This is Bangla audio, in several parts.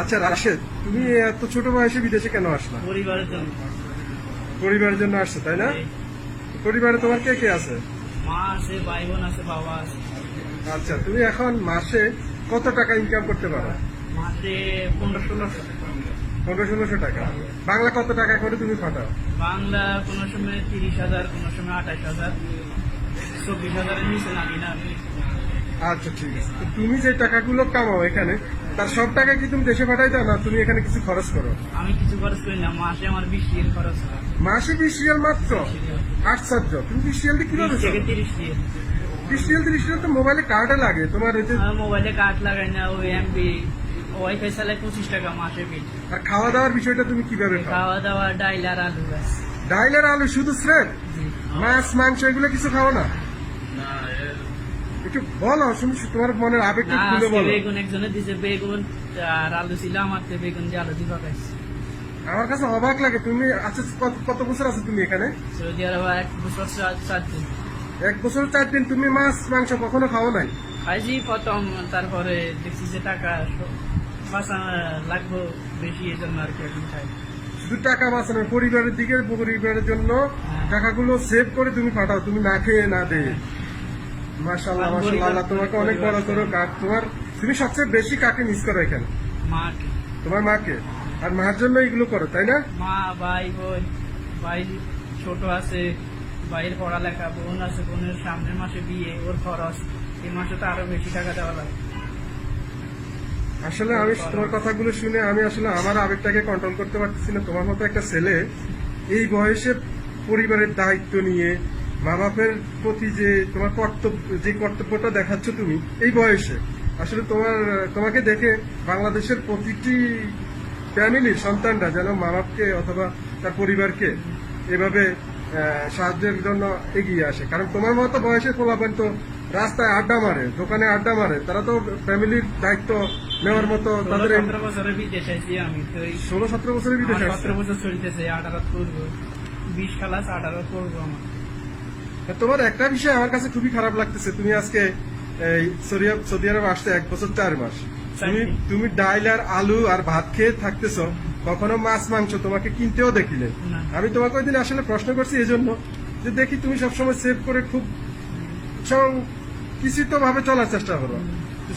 আচ্ছা রাশেদ তুমি এত ছোট বয়সে বিদেশে কেন আসলা? পরিবারের জন্য। পরিবারের জন্য আসছো তাই না? পরিবারে তোমার কে কে আছে? মা আছে ভাই বোন আছে বাবা আছে। আচ্ছা তুমি এখন মাসে কত টাকা ইনকাম করতে পারো? মাসে পনেরো ষোলোশো পনেরো ষোলোশো টাকা। বাংলা কত টাকা করে তুমি ফাটাও? বাংলা কোনো সময় তিরিশ হাজার কোনো সময় আঠাশ হাজার। চব্বিশ হাজারের নিচে নামি না। আচ্ছা ঠিক আছে। তুমি যে টাকাগুলো কামাও এখানে তার সব টাকা কি তুমি দেশে পাঠাই দাও না তুমি এখানে কিছু খরচ করো? আমি কিছু খরচ করি না মাসে আমার বিশ রিয়েল খরচ হয়। মাসে বিশ রিয়াল মাত্র? আশ্চর্য তুমি বিশ রিয়াল দিয়ে কীভাবে থেকে তিরিশ রিয়েল। বিশ রিয়াল তিরিশ রিয়াল তো মোবাইলে কার্ডে লাগে। তোমার এই যে আমার মোবাইলে কার্ড লাগাই না ওই এমবি ওয়াইফাই চালাই পঁচিশ টাকা মাসে বিল। আর খাওয়া দাওয়ার বিষয়টা তুমি কীভাবে খাও? খাওয়া দাওয়া ডাইল আর আলু ডাইল আর আলু শুধু স্রেফ? মাছ মাংস এগুলো কিছু খাও না? একটু বলো শুনি তোমার মনের খুলে বলো। বেগুন একজনে দিছে বেগুন আর আলু ছিল আমার তো বেগুন দিয়ে আলু দিয়ে পাকাইছে। আমার কাছে অবাক লাগে তুমি আচ্ছা কত- বছর আছে তুমি এখানে? সৌদি আরব এক বছর চার- দিন। এক বছর চার দিন তুমি মাছ মাংস কখনো খাও নাই? খাইছি প্রথম তারপরে দেখছি যে টাকা লাগবো বেশি এই জন্য আর কি এখন খাই। শুধু টাকা বাঁচানো পরিবারের দিকে পরিবারের জন্য হ্যাঁ। টাকাগুলো সেভ করে তুমি পাঠাও তুমি না খেয়ে না দে মাশাল্লাহ আমার মাশাল্লাহ আল্লাহ তোমাকে অনেক বড় করো কাক। তোমার তুমি সবচেয়ে বেশি কাকে মিস করো এখানে? মাঠ তোমার মাকে? আর মার জন্য এগুলো করো তাই না? মা ভাই বোন ভাই ছোট আছে ভাইয়ের পড়ালেখা বোন আছে বোনের সামনের মাসে বিয়ে ওর খরচ। এই মাসে তো আরও বেশি টাকা দেওয়া লাগে। আসলে আমি তোমার কথাগুলো শুনে আমি আসলে আমার আবেগটাকে কন্ট্রোল করতে পারতেছি না। তোমার মতো একটা ছেলে এই বয়সে পরিবারের দায়িত্ব নিয়ে মা বাপের প্রতি যে তোমার কর্তব্য যে কর্তব্যটা দেখাচ্ছ তুমি এই বয়সে আসলে তোমার তোমাকে দেখে বাংলাদেশের প্রতিটি ফ্যামিলির সন্তানরা যেন মা বাপকে অথবা তার পরিবারকে এভাবে সাহায্যের জন্য এগিয়ে আসে। কারণ তোমার মতো বয়সে পোলাপান তো রাস্তায় আড্ডা মারে দোকানে আড্ডা মারে তারা তো ফ্যামিলির দায়িত্ব নেওয়ার মতো ষোলো তাদের ষোলো সতেরো বছরের বিদেশে সতেরো বছর চলতেছে আঠারো করব বিশ খালাস আঠারো করব আমার। তোমার একটা বিষয় আমার কাছে খুবই খারাপ লাগতেছে। তুমি আজকে সৌদি আরব- আসতে এক বছর চার মাস। তুমি তুমি ডাইল আর আলু আর ভাত খেয়ে থাকতেছ কখনো মাছ মাংস তোমাকে কিনতেও দেখিলে। আমি তোমাকে ওই দিন আসলে প্রশ্ন করছি এই জন্য যে দেখি তুমি সবসময় সেভ করে খুব কিছুত ভাবে চলার চেষ্টা করো।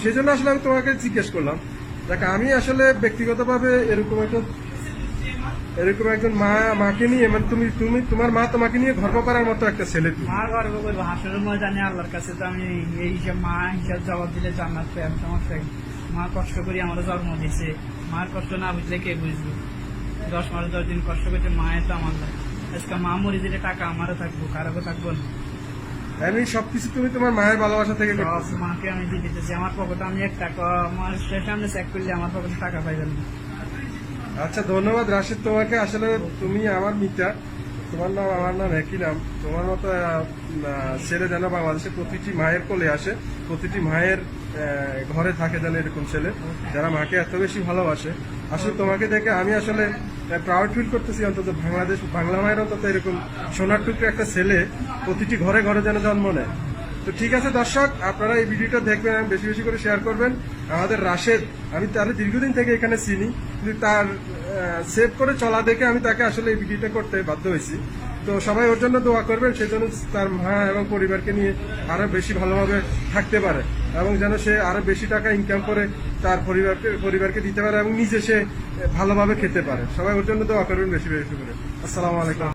সেই জন্য আসলে আমি তোমাকে জিজ্ঞেস করলাম। দেখ আমি আসলে ব্যক্তিগতভাবে এরকম একটা এরকম একজন মা মাকে নিয়ে মানে তুমি তুমি তোমার মা তোমাকে নিয়ে গর্ব করার মতো একটা ছেলে তুমি। মা গর্ব করব হাসরের ময়দানে আল্লাহর কাছে তো আমি এই হিসাব মা হিসাব জবাব দিলে জান্নাত পেয়ে সমস্যা মা কষ্ট করে আমার জন্ম দিছে মার কষ্ট না বুঝলে কে বুঝবে? দশ মাস দশ দিন কষ্ট করছে মায়ের তো আমার আজকে মা মরে দিলে টাকা আমারও থাকব কারও থাকব না। আমি সবকিছু তুমি তোমার মায়ের ভালোবাসা থেকে মাকে আমি দিয়ে দিতেছি আমার পকেটে আমি এক টাকা আমার সামনে চেক করলে আমার পকেটে টাকা পাইবেন না। আচ্ছা ধন্যবাদ রাশিদ তোমাকে। আসলে তুমি আমার মিতা। তোমার নাম, আমার নাম একই নাম। তোমার মতো ছেলে যেন বাংলাদেশে প্রতিটি মায়ের কোলে আসে, প্রতিটি মায়ের ঘরে থাকে যেন এরকম ছেলে, যারা মাকে এত বেশি ভালোবাসে। আসলে তোমাকে দেখে আমি আসলে প্রাউড ফিল করতেছি অন্তত বাংলাদেশ, বাংলা মায়ের অন্তত এরকম সোনার টুকরো একটা ছেলে প্রতিটি ঘরে ঘরে যেন জন্ম নেয়। তো ঠিক আছে, দর্শক, আপনারা এই ভিডিওটা দেখবেন এবং বেশি বেশি করে শেয়ার করবেন। আমাদের রাশেদ, আমি তার দীর্ঘদিন থেকে এখানে চিনি, কিন্তু তার সেভ করে চলা দেখে আমি তাকে আসলে এই ভিডিওটা করতে বাধ্য হয়েছি। তো সবাই ওর জন্য দোয়া করবেন সেই জন্য তার মা এবং পরিবারকে নিয়ে আরও বেশি ভালোভাবে থাকতে পারে এবং যেন সে আরও বেশি টাকা ইনকাম করে তার পরিবারকে পরিবারকে দিতে পারে এবং নিজে সে ভালোভাবে খেতে পারে। সবাই ওর জন্য দোয়া করবেন বেশি বেশি করে। আসসালামু আলাইকুম।